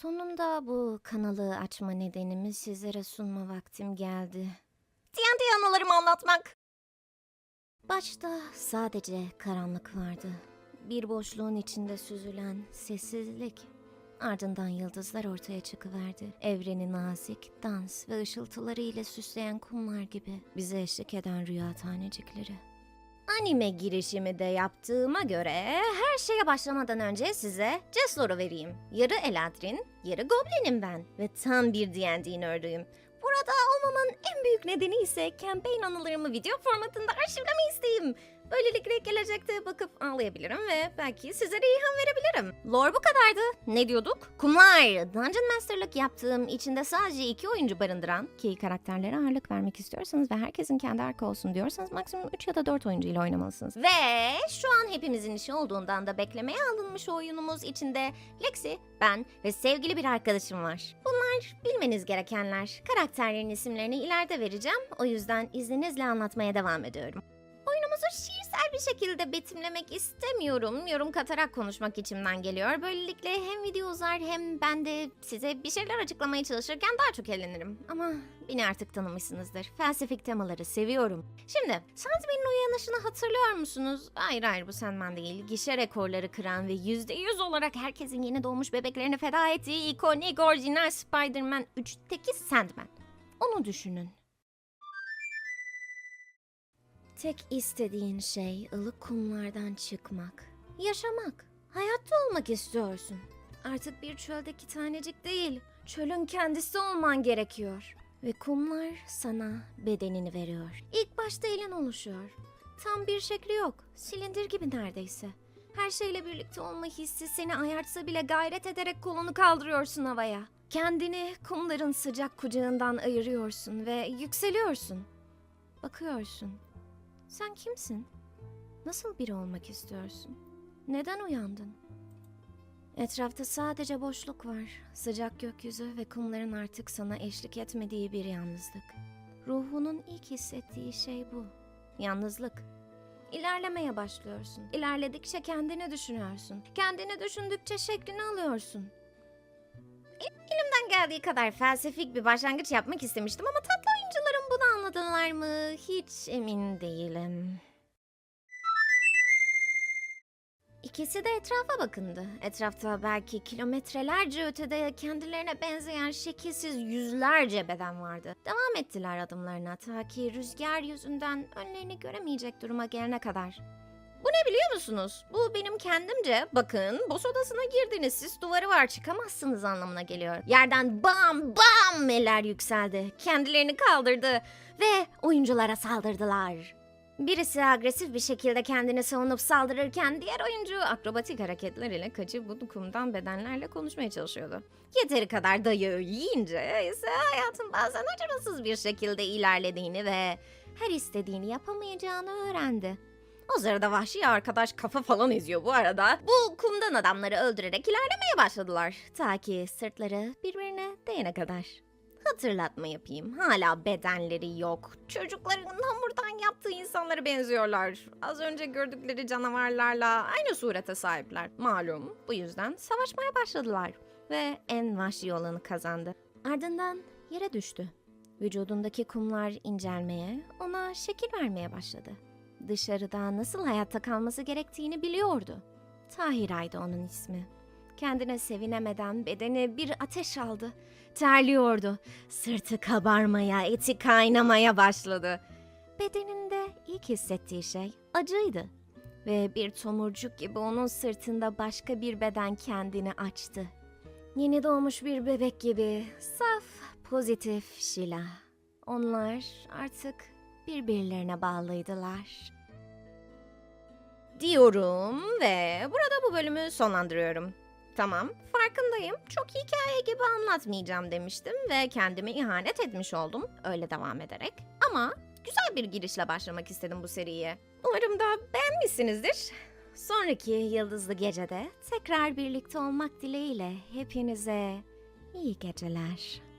Sonunda bu kanalı açma nedenimi sizlere sunma vaktim geldi. TNT anılarımı anlatmak. Başta sadece karanlık vardı. Bir boşluğun içinde süzülen sessizlik. Ardından yıldızlar ortaya çıkıverdi. Evreni nazik, dans ve ışıltıları ile süsleyen kumlar gibi bize eşlik eden rüya tanecikleri. Anime girişimi de yaptığıma göre her şeye başlamadan önce size Cesur'u vereyim. Yarı Eladrin, yarı Goblin'im ben ve tam bir D&D nerd'ıyım. Burada olmamın en büyük nedeni ise campaign anılarımı video formatında arşivleme isteğim. Böylelikle gelecekte bakıp ağlayabilirim ve belki sizlere ilham verebilirim. Lore bu kadardı. Ne diyorduk? Kumlar. Dungeon Master'lık yaptığım içinde sadece iki oyuncu barındıran ki karakterlere ağırlık vermek istiyorsanız ve herkesin kendi arka olsun diyorsanız maksimum 3 ya da 4 oyuncu ile oynamalısınız. Ve şu an hepimizin işi olduğundan da beklemeye alınmış oyunumuz içinde Lexi, ben ve sevgili bir arkadaşım var. Bunlar bilmeniz gerekenler. Karakterlerin isimlerini ileride vereceğim. O yüzden izninizle anlatmaya devam ediyorum. Oyunumuzu bir şekilde betimlemek istemiyorum. Yorum katarak konuşmak içimden geliyor. Böylelikle hem video uzar hem ben de size bir şeyler açıklamaya çalışırken daha çok eğlenirim. Ama beni artık tanımışsınızdır. Felsefik temaları seviyorum. Şimdi Sandman'in uyanışını hatırlıyor musunuz? Hayır hayır bu Sandman değil. Gişe rekorları kıran ve %100 olarak herkesin yeni doğmuş bebeklerini feda ettiği ikonik orijinal Spider-Man 3'teki Sandman. Onu düşünün. Tek istediğin şey ılık kumlardan çıkmak. Yaşamak. Hayatta olmak istiyorsun. Artık bir çöldeki tanecik değil, çölün kendisi olman gerekiyor. Ve kumlar sana bedenini veriyor. İlk başta elin oluşuyor. Tam bir şekli yok. Silindir gibi neredeyse. Her şeyle birlikte olma hissi seni ayartsa bile gayret ederek kolunu kaldırıyorsun havaya. Kendini kumların sıcak kucağından ayırıyorsun ve yükseliyorsun. Bakıyorsun. Sen kimsin? Nasıl biri olmak istiyorsun? Neden uyandın? Etrafta sadece boşluk var. Sıcak gökyüzü ve kumların artık sana eşlik etmediği bir yalnızlık. Ruhunun ilk hissettiği şey bu. Yalnızlık. İlerlemeye başlıyorsun. İlerledikçe kendini düşünüyorsun. Kendini düşündükçe şeklini alıyorsun. Elimden geldiği kadar felsefik bir başlangıç yapmak istemiştim ama tatlı anladılar mı? Hiç emin değilim. İkisi de etrafa bakındı. Etrafta belki kilometrelerce ötede kendilerine benzeyen şekilsiz yüzlerce beden vardı. Devam ettiler adımlarına ta ki rüzgar yüzünden önlerini göremeyecek duruma gelene kadar. Bu ne biliyor musunuz? Bu benim kendimce bakın boss odasına girdiniz siz duvarı var çıkamazsınız anlamına geliyor. Yerden bam bam eller yükseldi. Kendilerini kaldırdı ve oyunculara saldırdılar. Birisi agresif bir şekilde kendini savunup saldırırken diğer oyuncu akrobatik hareketler ile kaçıp bu kumdan bedenlerle konuşmaya çalışıyordu. Yeteri kadar dayı yiyince ise hayatın bazen acımasız bir şekilde ilerlediğini ve her istediğini yapamayacağını öğrendi. O sırada vahşi arkadaş kafa falan eziyor bu arada. Bu kumdan adamları öldürerek ilerlemeye başladılar. Ta ki sırtları birbirine değene kadar. Hatırlatma yapayım. Hala bedenleri yok. Çocukların hamurdan yaptığı insanlara benziyorlar. Az önce gördükleri canavarlarla aynı surete sahipler. Malum. Bu yüzden savaşmaya başladılar. Ve en vahşi olanı kazandı. Ardından yere düştü. Vücudundaki kumlar incelmeye, ona şekil vermeye başladı. Dışarıda nasıl hayatta kalması gerektiğini biliyordu. Tahira'ydı onun ismi. Kendine sevinemeden bedeni bir ateş aldı. Terliyordu. Sırtı kabarmaya, eti kaynamaya başladı. Bedeninde ilk hissettiği şey acıydı. Ve bir tomurcuk gibi onun sırtında başka bir beden kendini açtı. Yeni doğmuş bir bebek gibi saf, pozitif Şila. Onlar artık birbirlerine bağlıydılar. Diyorum ve burada bu bölümü sonlandırıyorum. Tamam, farkındayım. Çok hikaye gibi anlatmayacağım demiştim ve kendime ihanet etmiş oldum öyle devam ederek. Ama güzel bir girişle başlamak istedim bu seriye. Umarım da beğenmişsinizdir. Sonraki yıldızlı gecede tekrar birlikte olmak dileğiyle hepinize iyi geceler.